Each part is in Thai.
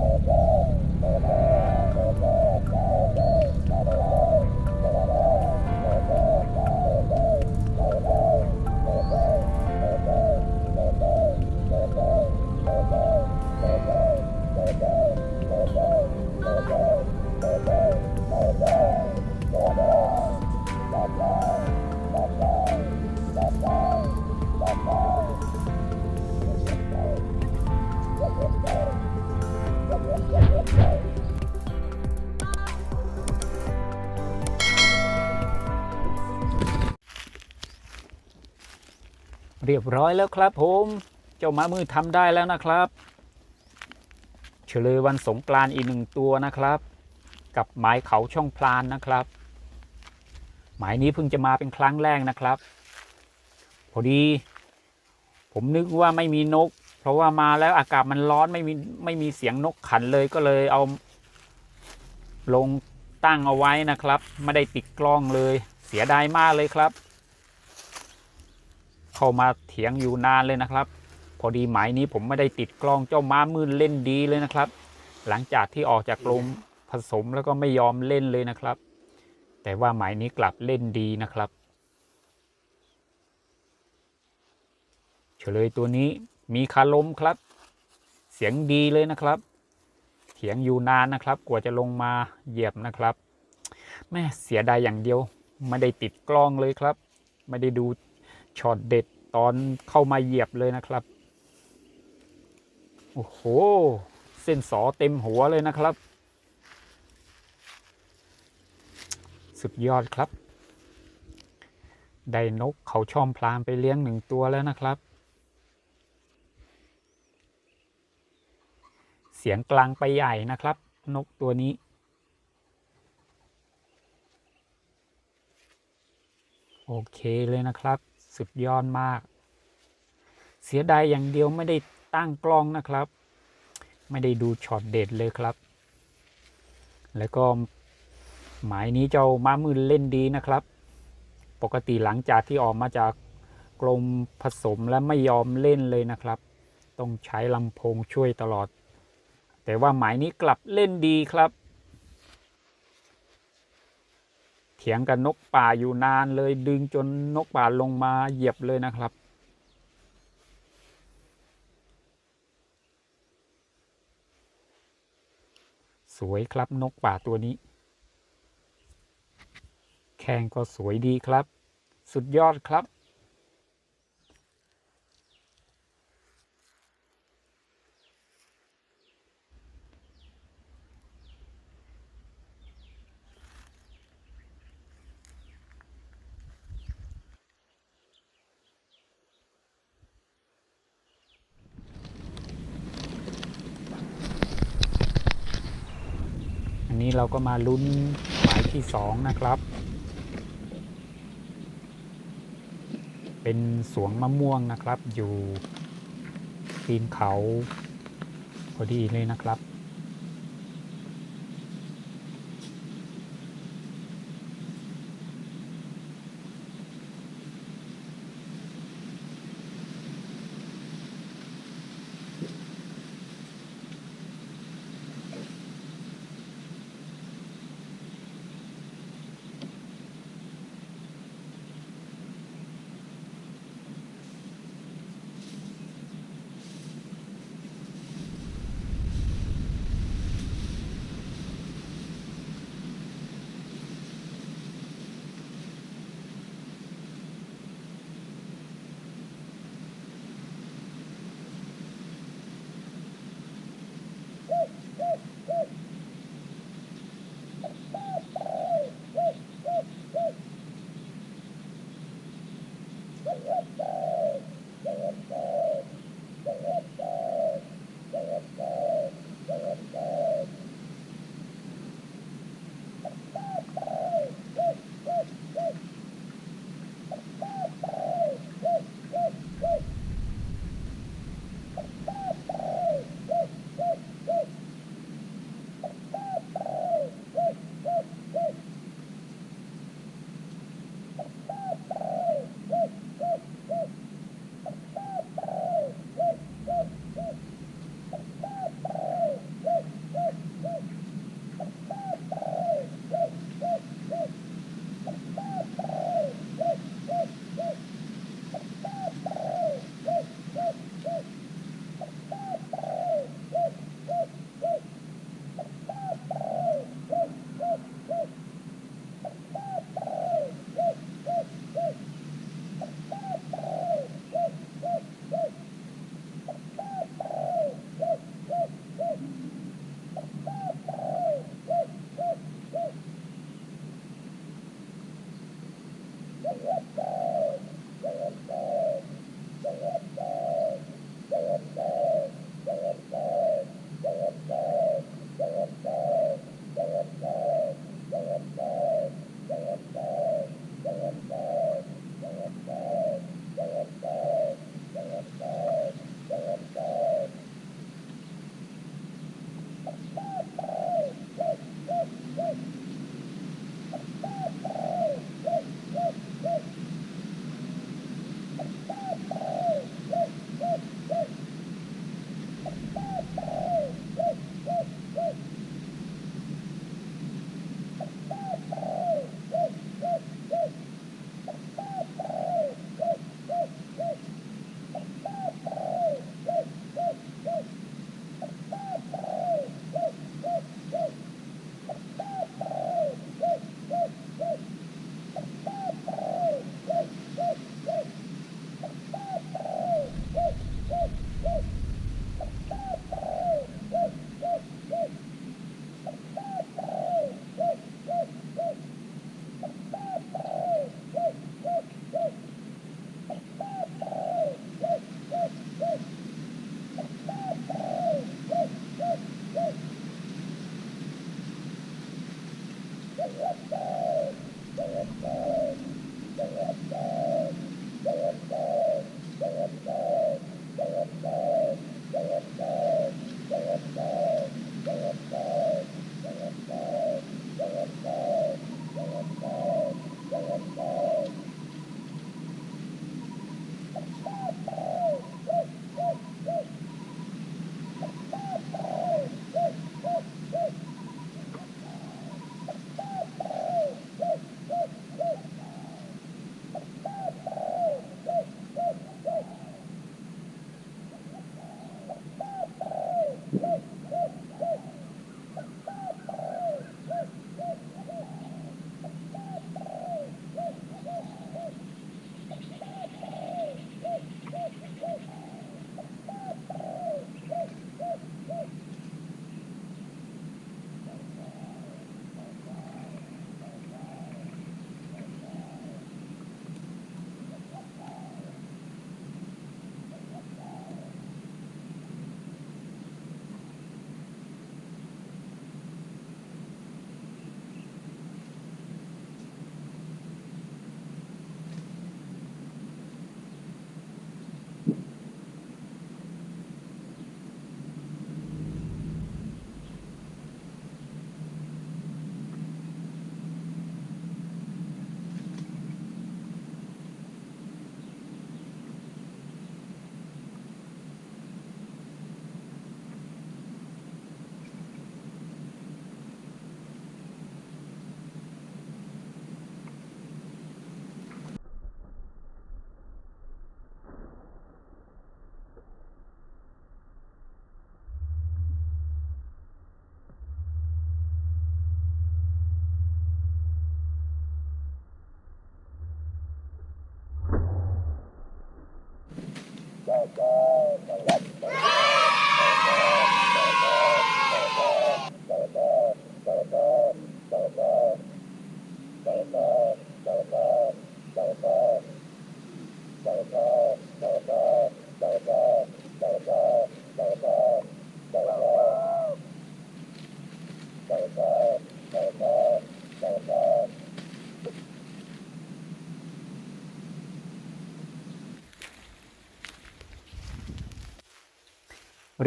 Oh, my God. เรียบร้อยแล้วครับผม เจ้าม้ามือทำได้แล้วนะครับ เฉลยวันสงกรานอีกหนึ่งตัวนะครับ กับหมายเขาช่องพลานนะครับ หมายนี้เพิ่งจะมาเป็นครั้งแรกนะครับ พอดี ผมนึกว่าไม่มีนก เพราะว่ามาแล้วอากาศมันร้อนไม่มีไม่มีเสียงนกขันเลยก็เลยเอา ลงตั้งเอาไว้นะครับ ไม่ได้ติดกล้องเลย เสียดายมากเลยครับ เข้ามาเถียงอยู่นานเลยนะครับ พอดีหมายนี้ผมไม่ได้ติดกล้องเจ้าม้ามืดเล่นดีเลยนะครับ หลังจากที่ออกจากกรงผสมแล้วก็ไม่ยอมเล่นเลยนะครับ แต่ว่าหมายนี้กลับเล่นดีนะครับ เฉลยตัวนี้มีคาลมครับ เสียงดีเลยนะครับเถียงอยู่นานนะครับ กว่าจะลงมาเหยียบนะครับ แม่เสียดายอย่างเดียว ไม่ได้ติดกล้องเลยครับ ไม่ได้ดู ช็อตเด็ดตอนเข้ามาเหยียบเลยนะครับ โอ้โห เส้นสอเต็มหัวเลยนะครับ สุดยอดครับ ได้นกเขาช่อมพลามไปเลี้ยงหนึ่งตัวแล้วนะครับ เสียงกลางไปใหญ่นะครับ นกตัวนี้โอเคเลยนะครับ สุดยอดมาก เสียดายอย่างเดียวไม่ได้ตั้งกล้องนะครับ ไม่ได้ดูช็อตเด็ดเลยครับ แล้วก็หมายนี้เจ้าม้ามือเล่นดีนะครับ ปกติหลังจากที่ออกมาจากกรมผสมและไม่ยอมเล่นเลยนะครับ ต้องใช้ลำโพงช่วยตลอด แต่ว่าหมายนี้กลับเล่นดีครับ เถียงกับนกป่าอยู่นานเลยดึงจนนกป่าลงมาเหยียบเลยนะครับ สวยครับนกป่าตัวนี้ แข้งก็สวยดีครับ สุดยอดครับ นี้เราก็มาลุ้นหมายที่สองนะครับ เป็นสวงมะม่วงนะครับ อยู่ตีนเขาพอดีเลยนะครับ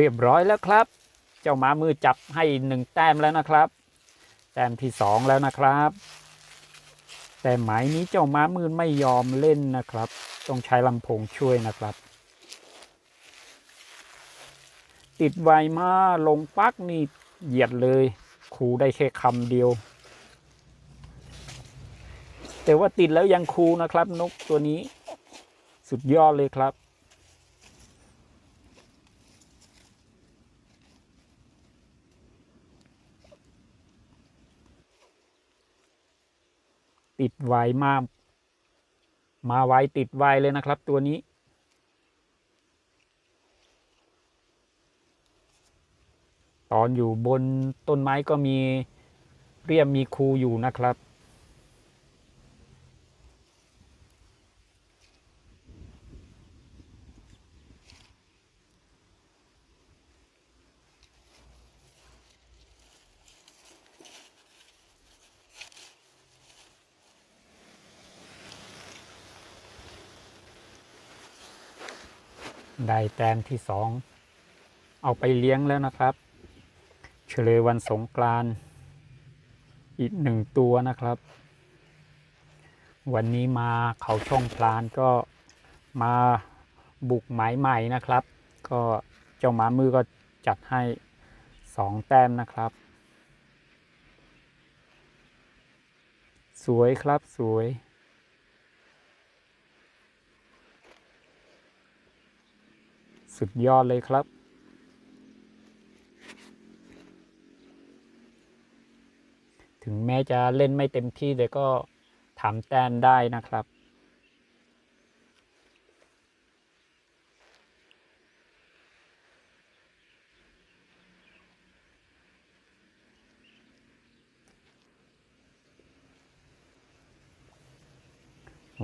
รียบร้อยแล้วครับ เจ้าหมามือจับให้หนึ่งแต้มแล้วนะครับ แต้มที่สองแล้วนะครับ แต่หมายนี้เจ้าม้ามือไม่ยอมเล่นนะครับ ต้องใช้ลำโพงช่วยนะครับ ติดไวมาลงปักนี่เหยียดเลยครูได้แค่คำเดียว แต่ว่าติดแล้วยังครูนะครับ นกตัวนี้ สุดยอดเลยครับ ติดไวมาก มาไวติดไวเลยนะครับ ตัวนี้ ตอนอยู่บนต้นไม้ก็มีเรียมมีครูอยู่นะครับ ได้แต้มที่สองเอาไปเลี้ยงแล้วนะครับ เฉลยวันสงกรานอีกหนึ่งตัวนะครับ วันนี้มาเขาช่องพลานก็มาบุกหมายใหม่นะครับ ก็เจ้าหมามือก็จัดให้สองแต้มนะครับ สวยครับสวย สุดยอดเลยครับ ถึงแม้จะเล่นไม่เต็มที่แต่ก็ทำแต้มได้นะครับ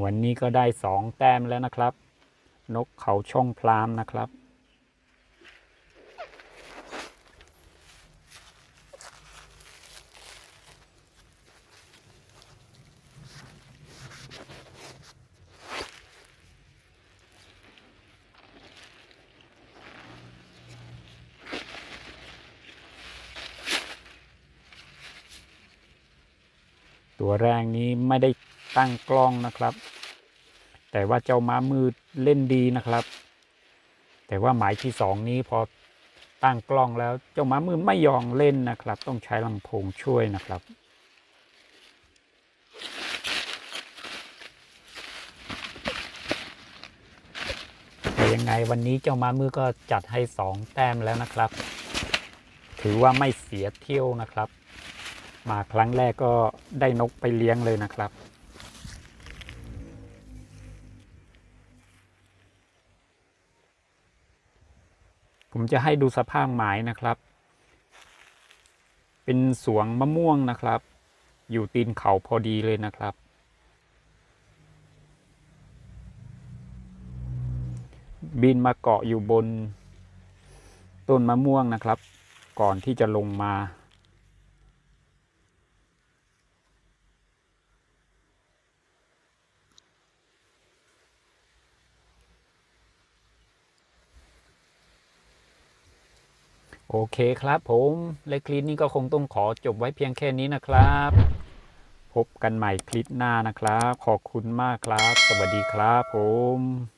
วันนี้ก็ได้สองแต้มแล้วนะครับ นกเขาช่องพรามนะครับ ตัวแรงนี้ไม่ได้ตั้งกล้องนะครับ แต่ว่าเจ้าม้ามืดเล่นดีนะครับ แต่ว่าหมายที่สองนี้พอตั้งกล้องแล้วเจ้าม้ามืดไม่ยอมเล่นนะครับ ต้องใช้ลำโพงช่วยนะครับแต่ยังไงวันนี้เจ้าม้ามืดก็จัดให้สองแต้มแล้วนะครับ ถือว่าไม่เสียเที่ยวนะครับ มาครั้งแรกก็ได้นกไปเลี้ยงเลยนะครับ ผมจะให้ดูสภาพหมายนะครับ เป็นสวงมะม่วงนะครับ อยู่ตีนเขาพอดีเลยนะครับ บินมาเกาะอยู่บนต้นมะม่วงนะครับ ก่อนที่จะลงมา โอเคครับผมและคลิปนี้ก็คงต้องขอจบไว้เพียงแค่นี้นะครับ พบกันใหม่คลิปหน้านะครับ ขอบคุณมากครับ สวัสดีครับผม